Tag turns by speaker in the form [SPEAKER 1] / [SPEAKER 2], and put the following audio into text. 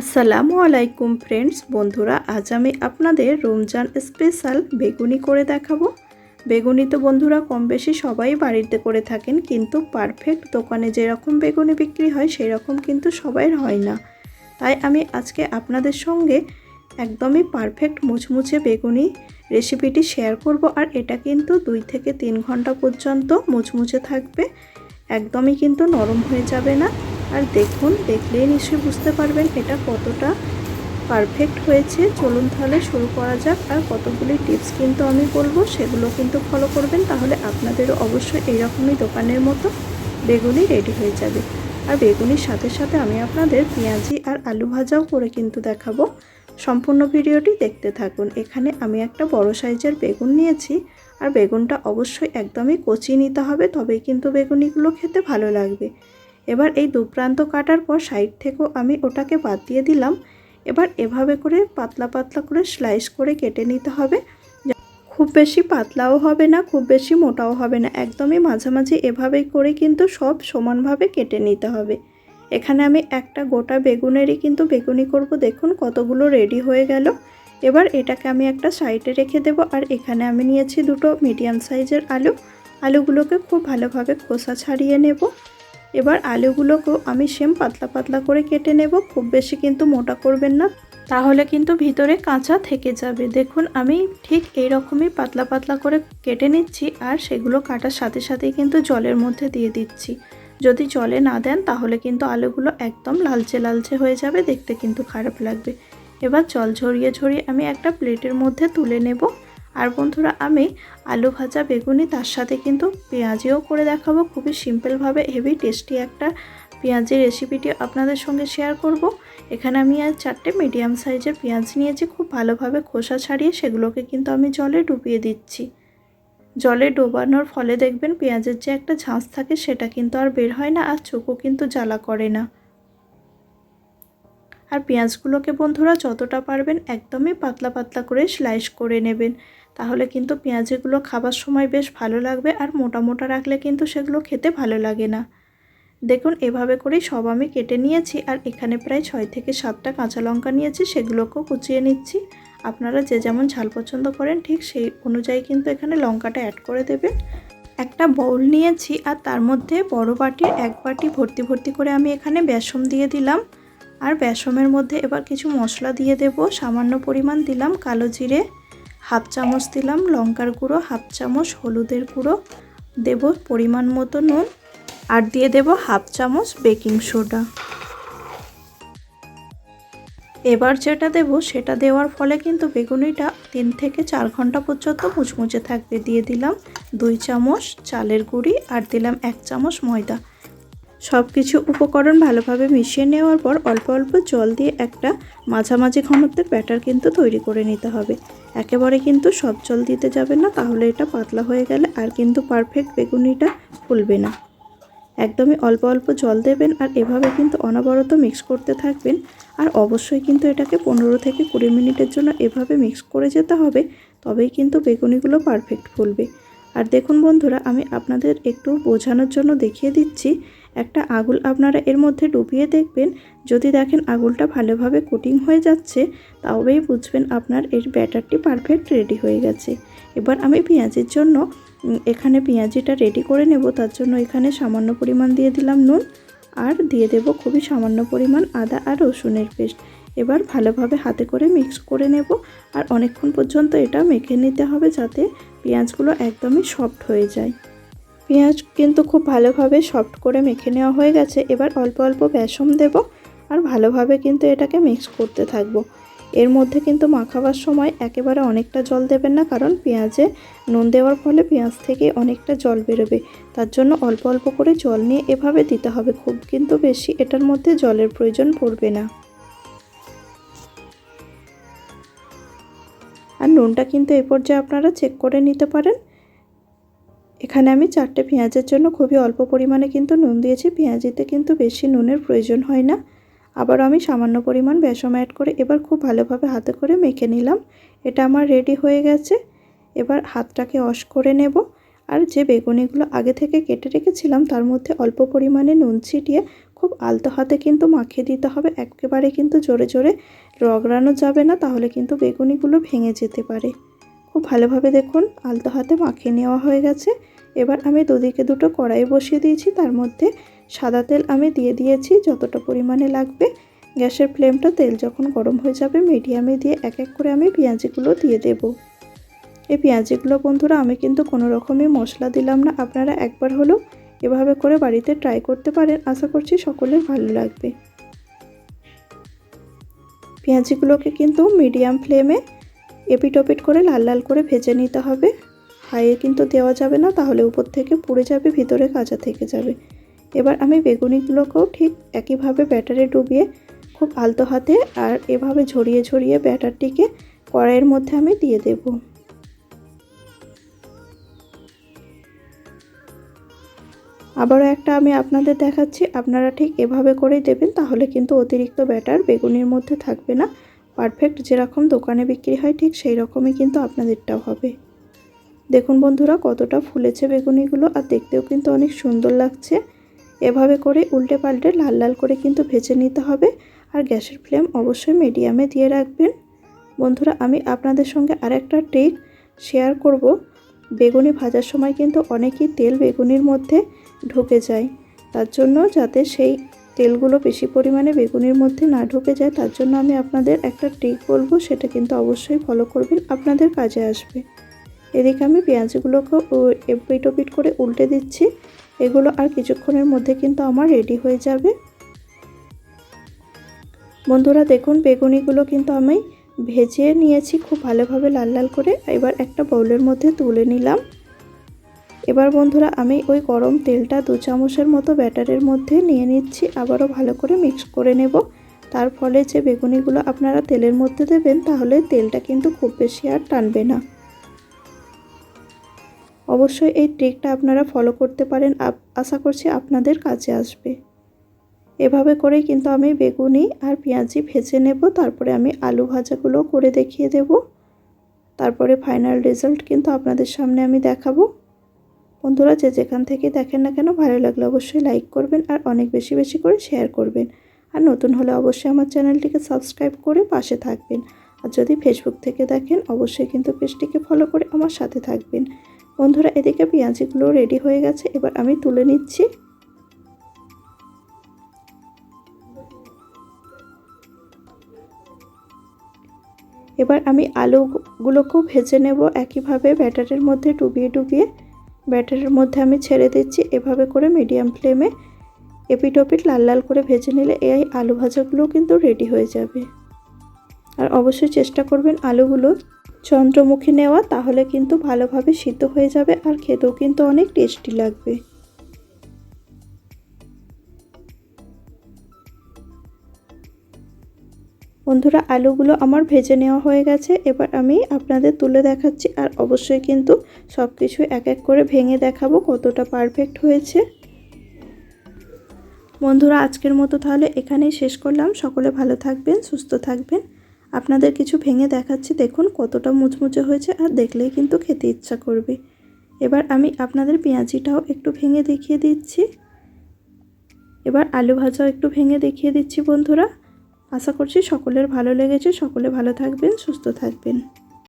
[SPEAKER 1] আসসালামু আলাইকুম ফ্রেন্ডস, বন্ধুরা, আজ আমি আপনাদের রমজান স্পেশাল বেগুনি করে দেখাবো। বেগুনি তো বন্ধুরা কম বেশি সবাই বাড়িতে করে থাকেন, কিন্তু পারফেক্ট দোকানে যেরকম বেগুনি বিক্রি হয় সেই রকম কিন্তু সবাইয়ের হয় না। তাই আমি আজকে আপনাদের সঙ্গে একদমই পারফেক্ট মুচমুচে বেগুনি রেসিপিটি শেয়ার করব, আর এটা কিন্তু দুই থেকে তিন ঘণ্টা পর্যন্ত মুচমুচে থাকবে। একদমই কিন্তু নরম হয়ে যাবে না। আর দেখুন, দেখলেই নিশ্চয়ই বুঝতে পারবেন এটা কতটা পারফেক্ট হয়েছে। চলুন তাহলে শুরু করা যাক। আর কতগুলি টিপস কিন্তু আমি বলব, সেগুলো কিন্তু ফলো করবেন, তাহলে আপনাদেরও অবশ্যই এইরকমই দোকানের মতো বেগুনি রেডি হয়ে যাবে। আর বেগুনির সাথে সাথে আমি আপনাদের পেঁয়াজি আর আলু ভাজাও করে কিন্তু দেখাবো। সম্পূর্ণ ভিডিওটি দেখতে থাকুন। এখানে আমি একটা বড় সাইজের বেগুন নিয়েছি। আর বেগুনটা অবশ্যই একদমই কচি নিতে হবে, তবেই কিন্তু বেগুনিগুলো খেতে ভালো লাগবে। এবার এই দুপ্রান্ত কাটার পর সাইড থেকেও আমি ওটাকে বাদ দিয়ে দিলাম। এবার এভাবে করে পাতলা পাতলা করে স্লাইস করে কেটে নিতে হবে। খুব বেশি পাতলাও হবে না, খুব বেশি মোটাও হবে না। একদমই মাঝামাঝি এভাবে করে কিন্তু সব সমানভাবে কেটে নিতে হবে। এখানে আমি একটা গোটা বেগুনেরই কিন্তু বেগুনি করব। দেখুন কতগুলো রেডি হয়ে গেল। এবার এটাকে আমি একটা সাইডে রেখে দেব আর এখানে আমি নিয়েছি দুটো মিডিয়াম সাইজের আলু। আলুগুলোকে খুব ভালোভাবে খোসা ছাড়িয়ে নেব। এবার আলুগুলোকেও আমি সেম পাতলা পাতলা করে কেটে নেব, খুব বেশি কিন্তু মোটা করবেন না। তাহলে কিন্তু ভিতরে কাঁচা থেকে যাবে। দেখুন, আমি ঠিক এই রকমই পাতলা পাতলা করে কেটে নিচ্ছি আর সেগুলো কাটার সাথে সাথেই কিন্তু জলের মধ্যে দিয়ে দিচ্ছি। যদি জলে না দেন, তাহলে কিন্তু আলুগুলো একদম লালচে লালচে হয়ে যাবে, দেখতে কিন্তু খারাপ লাগবে। এবার জল ঝরিয়ে ঝরিয়ে আমি একটা প্লেটের মধ্যে তুলে নেব। আর বন্ধুরা, আমি আলু ভাজা বেগুনি তার সাথে কিন্তু পেঁয়াজিও করে দেখাবো। খুবই সিম্পলভাবে হেভি টেস্টি একটা পেঁয়াজের রেসিপিটি আপনাদের সঙ্গে শেয়ার করব। এখানে আমি আর চারটে মিডিয়াম সাইজের পেঁয়াজ নিয়েছি, খুব ভালোভাবে খোসা ছাড়িয়ে সেগুলোকে কিন্তু আমি জলে ডুবিয়ে দিচ্ছি। জলে ডোবানোর ফলে দেখবেন পেঁয়াজের যে একটা ঝাঁজ থাকে সেটা কিন্তু আর বের হয় না আর চোখও কিন্তু জ্বালা করে না। আর পেঁয়াজগুলোকে বন্ধুরা যতটা পারবেন একদমই পাতলা পাতলা করে স্লাইস করে নেবেন। তাহলে কিন্তু পেঁয়াজগুলো খাবার সময় বেশ ভালো লাগবে আর মোটা মোটা রাখলে কিন্তু সেগুলো খেতে ভালো লাগে না। দেখুন, এভাবে করেই সব আমি কেটে নিয়েছি আর এখানে প্রায় ছয় থেকে সাতটা কাঁচা লঙ্কা নিয়েছি, সেগুলোকেও কুচিয়ে নিচ্ছি। আপনারা যে যেমন ঝাল পছন্দ করেন, ঠিক সেই অনুযায়ী কিন্তু এখানে লঙ্কাটা অ্যাড করে দেবেন। একটা বাউল নিয়েছি আর তার মধ্যে বড় বাটির এক বাটি ভর্তি ভর্তি করে আমি এখানে বেসম দিয়ে দিলাম। আর বেসমের মধ্যে এবার কিছু মশলা দিয়ে দেব, সামান্য পরিমাণ দিলাম কালো জিরে। হাফ চামচ দিলাম লঙ্কার গুঁড়ো, হাফ চামচ হলুদের গুঁড়ো, দেব পরিমাণ মতো নুন আর দিয়ে দেব হাফ চামচ বেকিং সোডা। এবার যেটা দেব সেটা দেওয়ার ফলে কিন্তু বেগুনিটা তিন থেকে চার ঘণ্টা পর্যন্ত মুচমুচে থাকবে দিয়ে দিলাম। দুই চামচ চালের গুঁড়ি আর দিলাম এক চামচ ময়দা। সব কিছু উপকরণ ভালোভাবে মিশিয়ে নেওয়ার পর অল্প অল্প জল দিয়ে একটা মাঝামাঝি ঘনত্বের ব্যাটার কিন্তু তৈরি করে নিতে হবে। একেবারে কিন্তু সব জল দিতে যাবেন না, তাহলে এটা পাতলা হয়ে গেলে আর কিন্তু পারফেক্ট বেগুনিটা ফুলবে না। একদমই অল্প অল্প জল দেবেন আর এভাবে কিন্তু অনবরত মিক্স করতে থাকবেন। আর অবশ্যই কিন্তু এটাকে পনেরো থেকে কুড়ি মিনিটের জন্য এভাবে মিক্স করে যেতে হবে, তবেই কিন্তু বেগুনিগুলো পারফেক্ট ফুলবে। আর দেখুন বন্ধুরা, আমি আপনাদের একটু বোঝানোর জন্য দেখিয়ে দিচ্ছি একটা আগুল আপনারা এর মধ্যে ডুবিয়ে দেখবেন। যদি দেখেন আগুলটা ভালোভাবে কুটিং হয়ে যাচ্ছে তবেই বুঝবেন আপনার এর ব্যাটারটি পারফেক্ট রেডি হয়ে গেছে। এবার আমি পেঁয়াজের জন্য এখানে পেঁয়াজিটা রেডি করে নেব। তার জন্য এখানে সামান্য পরিমাণ দিয়ে দিলাম নুন আর দিয়ে দেব খুবই সামান্য পরিমাণ আদা আর রসুনের পেস্ট। এবার ভালোভাবে হাতে করে মিক্স করে নেব আর অনেকক্ষণ পর্যন্ত এটা মেখে নিতে হবে যাতে পেঁয়াজগুলো একদমই সফট হয়ে যায়। পেঁয়াজ কিন্তু খুব ভালোভাবে সফট করে মেখে নেওয়া হয়ে গেছে। এবার অল্প অল্প বেসম দেব আর ভালোভাবে কিন্তু এটাকে মিক্স করতে থাকব। এর মধ্যে কিন্তু মাখাবার সময় একেবারে অনেকটা জল দেবেন না, কারণ পেঁয়াজে নুন দেওয়ার ফলে পেঁয়াজ থেকে অনেকটা জল বেরোবে। তার জন্য অল্প অল্প করে জল নিয়ে এভাবে দিতে হবে, খুব কিন্তু বেশি এটার মধ্যে জলের প্রয়োজন পড়বে না। আর নুনটা কিন্তু এই পর্যায়ে আপনারা চেক করে নিতে পারেন। এখানে আমি চারটে পেঁয়াজের জন্য খুবই অল্প পরিমাণে কিন্তু নুন দিয়েছি। পেঁয়াজিতে কিন্তু বেশি নুনের প্রয়োজন হয় না। আবার আমি সামান্য পরিমাণ বেসম অ্যাড করে এবার খুব ভালোভাবে হাতে করে মেখে নিলাম। এটা আমার রেডি হয়ে গেছে। এবার হাতটাকে অশ করে নেব। আর যে বেগুনিগুলো আগে থেকে কেটে রেখেছিলাম, তার মধ্যে অল্প পরিমাণে নুন ছিটিয়ে খুব আলতো হাতে কিন্তু মাখিয়ে দিতে হবে। একেবারে কিন্তু জোরে জোরে রগড়ানো যাবে না, তাহলে কিন্তু বেগুনিগুলো ভেঙে যেতে পারে। খুব ভালোভাবে দেখুন, আলতো হাতে মাখিয়ে নেওয়া হয়ে গেছে। এবার আমি দুদিকে দুটো কড়াই বসিয়ে দিয়েছি, তার মধ্যে সাদা তেল আমি দিয়ে দিয়েছি যতটা পরিমাণে লাগবে। গ্যাসের ফ্লেমটা তেল যখন গরম হয়ে যাবে, মিডিয়ামে দিয়ে এক এক করে আমি পেঁয়াজিগুলো দিয়ে দেব। এই পেঁয়াজিগুলো বন্ধুরা, আমি কিন্তু কোনো রকমই মশলা দিলাম না, আপনারা একবার হলেও এভাবে করে বাড়িতে ট্রাই করতে পারেন, আশা করছি সকলের ভালো লাগবে। পেঁয়াজিগুলোকে কিন্তু মিডিয়াম ফ্লেমে এপিট ওপিট করে লাল লাল করে ভেজে নিতে হবে। হাইয়ে কিন্তু দেওয়া যাবে না, তাহলে উপর থেকে পুড়ে যাবে, ভিতরে কাঁচা থেকে যাবে। এবার আমি বেগুনিগুলোকেও ঠিক একইভাবে ব্যাটারে ডুবিয়ে খুব আলতো হাতে আর এভাবে ঝরিয়ে ঝরিয়ে ব্যাটারটিকে কড়াইয়ের মধ্যে আমি দিয়ে দেব। আবারও একটা আমি আপনাদের দেখাচ্ছি, আপনারা ঠিক এভাবে করেই দেবেন, তাহলে কিন্তু অতিরিক্ত ব্যাটার বেগুনির মধ্যে থাকবে না। পারফেক্ট যেরকম দোকানে বিক্রি হয়, ঠিক সেই রকমই কিন্তু আপনাদেরটাও হবে। দেখুন বন্ধুরা, কতটা ফুলেছে বেগুনিগুলো আর দেখতেও কিন্তু অনেক সুন্দর লাগছে। এভাবে করে উল্টে পাল্টে লাল লাল করে কিন্তু ভেজে নিতে হবে আর গ্যাসের ফ্লেম অবশ্যই মিডিয়ামে দিয়ে রাখবেন। বন্ধুরা, আমি আপনাদের সঙ্গে আরেকটা ট্রিক শেয়ার করব। বেগুনি ভাজার সময় কিন্তু অনেকই তেল বেগুনির মধ্যে ঢুকে যায়। তার জন্য যাতে সেই তেলগুলো বেশি পরিমাণে বেগুনির মধ্যে না ঢুকে যায়, তার জন্য আমি আপনাদের একটা ট্রিক বলব, সেটা কিন্তু অবশ্যই ফলো করবেন, আপনাদের কাজে আসবে। এদিকে আমি পেঁয়াজগুলোকে এপিট ওপিট করে উল্টে দিচ্ছি। এগুলো আর কিছুক্ষণের মধ্যে কিন্তু আমার রেডি হয়ে যাবে। বন্ধুরা, দেখুন, বেগুনিগুলো কিন্তু আমি ভেজে নিয়েছি খুব ভালোভাবে লাল লাল করে। এবার একটা বাউলের মধ্যে তুলে নিলাম। এবার বন্ধুরা, আমি ওই গরম তেলটা দু চামচের মতো ব্যাটারের মধ্যে নিয়ে নিচ্ছি। আবারও ভালো করে মিক্স করে নেব। তার ফলে যে বেগুনিগুলো আপনারা তেলের মধ্যে দেবেন, তাহলে তেলটা কিন্তু খুব বেশি আর টানবে না। অবশ্যই এই ট্রিকটা আপনারা ফলো করতে পারেন। আশা করছি আপনাদের কাজে আসবে। এভাবে করেই কিন্তু আমি বেগুনি আর পেঁয়াজি ভেজে নেব। তারপরে আমি আলু ভাজাগুলো করে দেখিয়ে দেব। তারপরে ফাইনাল রেজাল্ট কিন্তু আপনাদের সামনে আমি দেখাবো। বন্ধুরা, যে যেখান থেকে দেখেন না কেন, ভালো লাগলে অবশ্যই লাইক করবেন আর অনেক বেশি বেশি করে শেয়ার করবেন। আর নতুন হলে অবশ্যই আমার চ্যানেলটিকে সাবস্ক্রাইব করে পাশে থাকবেন। আর যদি ফেসবুক থেকে দেখেন, অবশ্যই কিন্তু পেজটিকে ফলো করে আমার সাথে থাকবেন। বন্ধুরা, এদিকে পেঁয়াজিগুলো রেডি হয়ে গেছে। এবার আমি তুলে নিচ্ছি। এবার আমি আলুগুলোকেও ভেজে নেব। একইভাবে ব্যাটারের মধ্যে ডুবিয়ে ডুবিয়ে ব্যাটারের মধ্যে আমি ছেড়ে দিচ্ছি। এভাবে করে মিডিয়াম ফ্লেমে এপিট ওপিট লাল লাল করে ভেজে নিলে এই আলু ভাজাগুলোও কিন্তু রেডি হয়ে যাবে। আর অবশ্যই চেষ্টা করবেন আলুগুলো চন্দ্রমুখী নেওয়া, তাহলে কিন্তু ভালোভাবে সিদ্ধ হয়ে যাবে আর খেতেও কিন্তু অনেক টেস্টি লাগবে। বন্ধুরা, আলুগুলো আমার ভেজে নেওয়া হয়ে গেছে। এবার আমি আপনাদের তুলে দেখাচ্ছি আর অবশ্যই কিন্তু সব কিছু এক এক করে ভেঙে দেখাবো কতটা পারফেক্ট হয়েছে। বন্ধুরা, আজকের মতো তাহলে এখানেই শেষ করলাম। সকলে ভালো থাকবেন, সুস্থ থাকবেন। আপনাদের কিছু ভেঙে দেখাচ্ছি, দেখুন কতটা মুচমুচে হয়েছে আর দেখলেই কিন্তু খেতে ইচ্ছা করবে। এবার আমি আপনাদের পেঁয়াজিটাও একটু ভেঙে দেখিয়ে দিচ্ছি। এবার আলু ভাজাও একটু ভেঙে দেখিয়ে দিচ্ছি বন্ধুরা। আশা করছি সকলের ভালো লেগেছে। সকলে ভালো থাকবেন, সুস্থ থাকবেন।